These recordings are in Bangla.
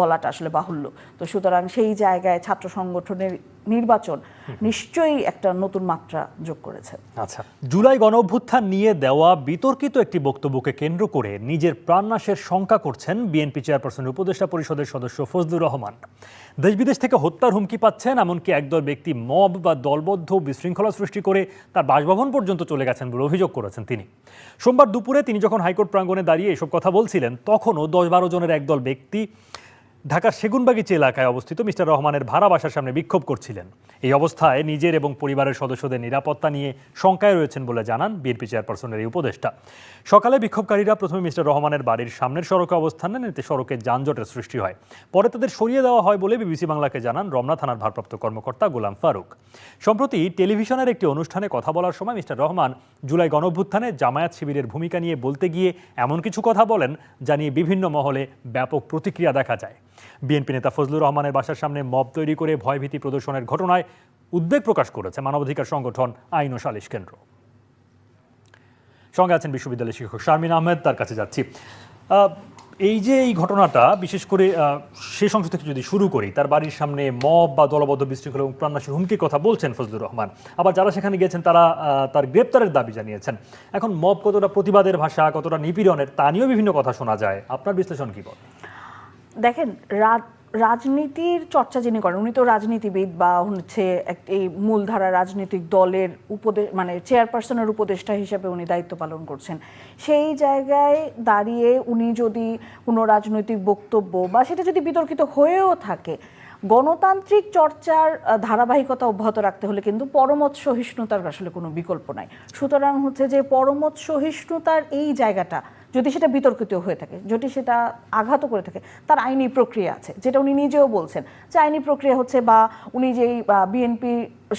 বলাটা আসলে বাহুল্য। তো সুতরাং সেই জায়গায় ছাত্র সংগঠনের নির্বাচন নিশ্চয়ই একটা নতুন মাত্রা যোগ করেছে। আচ্ছা জুলাই গণ অভ্যুত্থান নিয়ে দেওয়া বিতর্কিত একটি বক্তব্যকে কেন্দ্র করে নিজের প্রাণনাশের শঙ্কা করছেন বিএনপি চেয়ারপারসনের উপদেষ্টা পরিষদের সদস্য ফজলুর রহমান। দেশ বিদেশ থেকে হত্যার হুমকি পাচ্ছেন এমনকি একদল ব্যক্তি মব বা দলবদ্ধ বিশৃঙ্খলা সৃষ্টি করে তার বাসভবন পর্যন্ত চলে গেছেন বলে অভিযোগ করেছেন তিনি। সোমবার দুপুরে তিনি যখন হাইকোর্ট প্রাঙ্গণে দাঁড়িয়ে এসব কথা বলছিলেন তখনও দশ বারো জনের একদল ব্যক্তি ঢাকার সেগুনবাগিচা এলাকায় অবস্থিত মিস্টার রহমানের ভাড়া বাসার সামনে বিক্ষোভ করছিলেন। এই অবস্থায় নিজের এবং পরিবারের সদস্যদের নিরাপত্তা নিয়ে শঙ্কায় রয়েছেন বলে জানান বিএনপি চেয়ারপারসনের এই উপদেষ্টা। সকালে বিক্ষোভকারীরা প্রথমে মিস্টার রহমানের বাড়ির সামনের সড়কে অবস্থান নেন, এতে সড়কে যানজটের সৃষ্টি হয়। পরে তাদের সরিয়ে দেওয়া হয় বলে বিবিসি বাংলাকে জানান রমনা থানার ভারপ্রাপ্ত কর্মকর্তা গোলাম ফারুক। সম্প্রতি টেলিভিশনের একটি অনুষ্ঠানে কথা বলার সময় মিস্টার রহমান জুলাই গণঅভ্যুত্থানে জামায়াত শিবিরের ভূমিকা নিয়ে বলতে গিয়ে এমন কিছু কথা বলেন, যা নিয়ে বিভিন্ন মহলে ব্যাপক প্রতিক্রিয়া দেখা যায়। বিএনপি নেতা ফজলুর রহমানের বাসার সামনে মব তৈরি করে ভয়ভীতি প্রদর্শনের ঘটনায় উদ্বেগ প্রকাশ করেছে মানবাধিকার সংগঠন আইন ও সালিশ কেন্দ্র। সঙ্গে আছেন বিশ্ববিদ্যালয়ের শিক্ষক শারমিন আহমেদ, তার কাছে যাচ্ছি। এই যে এই ঘটনাটা, বিশেষ করে শেষ অংশ থেকে যদি শুরু করি, তার বাড়ির সামনে মব বা দলবদ্ধ বিশৃঙ্খলা এবং প্রাণনাশের হুমকির কথা বলছেন ফজলুর রহমান। আবার যারা সেখানে গিয়েছেন, তারা তার গ্রেপ্তারের দাবি জানিয়েছেন। এখন মব কতটা প্রতিবাদের ভাষা, কতটা নিপীড়নের, তা নিয়েও বিভিন্ন কথা শোনা যায়। আপনার বিশ্লেষণ কি বল দেখেন রাজনীতির চর্চা যিনি করেন, উনি তো রাজনীতিবিদ বা হচ্ছে এই মূলধারা রাজনৈতিক দলের উপদেশ মানে চেয়ারপারসনের উপদেষ্টা হিসেবে উনি দায়িত্ব পালন করছেন। সেই জায়গায় দাঁড়িয়ে উনি যদি কোনো রাজনৈতিক বক্তব্য বা সেটা যদি বিতর্কিত হয়েও থাকে, গণতান্ত্রিক চর্চার ধারাবাহিকতা অব্যাহত রাখতে হলে কিন্তু পরমত সহিষ্ণুতার আসলে কোনো বিকল্প নাই। সুতরাং হচ্ছে যে পরমত সহিষ্ণুতার এই জায়গাটা যদি সেটা বিতর্কিত হয়ে থাকে, যদি সেটা আঘাত করে থাকে, তার আইনি প্রক্রিয়া আছে। যেটা উনি নিজেও বলছেন যে আইনি প্রক্রিয়া হচ্ছে বা উনি যেই বিএনপি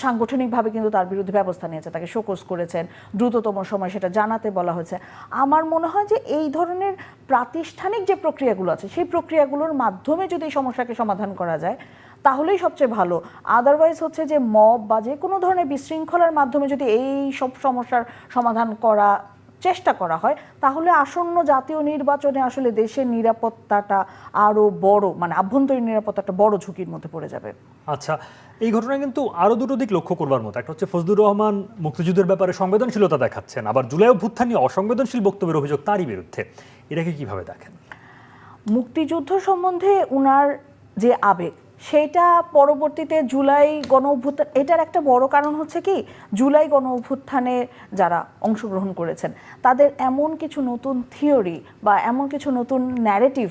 সাংগঠনিকভাবে কিন্তু তার বিরুদ্ধে ব্যবস্থা নিয়েছে, তাকে শোকস করেছেন, দ্রুততম সময় সেটা জানাতে বলা হয়েছে। আমার মনে হয় যে এই ধরনের প্রাতিষ্ঠানিক যে প্রক্রিয়াগুলো আছে, সেই প্রক্রিয়াগুলোর মাধ্যমে যদি এই সমস্যাকে সমাধান করা যায়, তাহলেই সবচেয়ে ভালো। আদারওয়াইজ হচ্ছে যে মব বা যে কোনো ধরনের বিশৃঙ্খলার মাধ্যমে যদি এই সব সমস্যার সমাধান করা চেষ্টা করা হয় তাহলে আসন্ন জাতীয় নির্বাচনে আসলে দেশের নিরাপত্তাটা আরও বড় মানে আভ্যন্তরীণ নিরাপত্তাটা বড় ঝুঁকির মধ্যে পড়ে যাবে। আচ্ছা এই ঘটনায় কিন্তু আরও দুটো দিক লক্ষ্য করবার মতো একটা হচ্ছে ফজলুর রহমান মুক্তিযুদ্ধের ব্যাপারে সংবেদনশীলতা দেখাচ্ছেন আবার জুলাই অভ্যুত্থান নিয়ে অসংবেদনশীল বক্তব্যের অভিযোগ তারই বিরুদ্ধে এটাকে কীভাবে দেখেন? মুক্তিযুদ্ধ সম্বন্ধে উনার যে আবেগ সেটা পরবর্তীতে জুলাই গণ অভ্যুত্থান, এটার একটা বড় কারণ হচ্ছে কি, জুলাই গণ অভ্যুত্থানে যারা অংশগ্রহণ করেছেন, তাদের এমন কিছু নতুন থিওরি বা এমন কিছু নতুন ন্যারেটিভ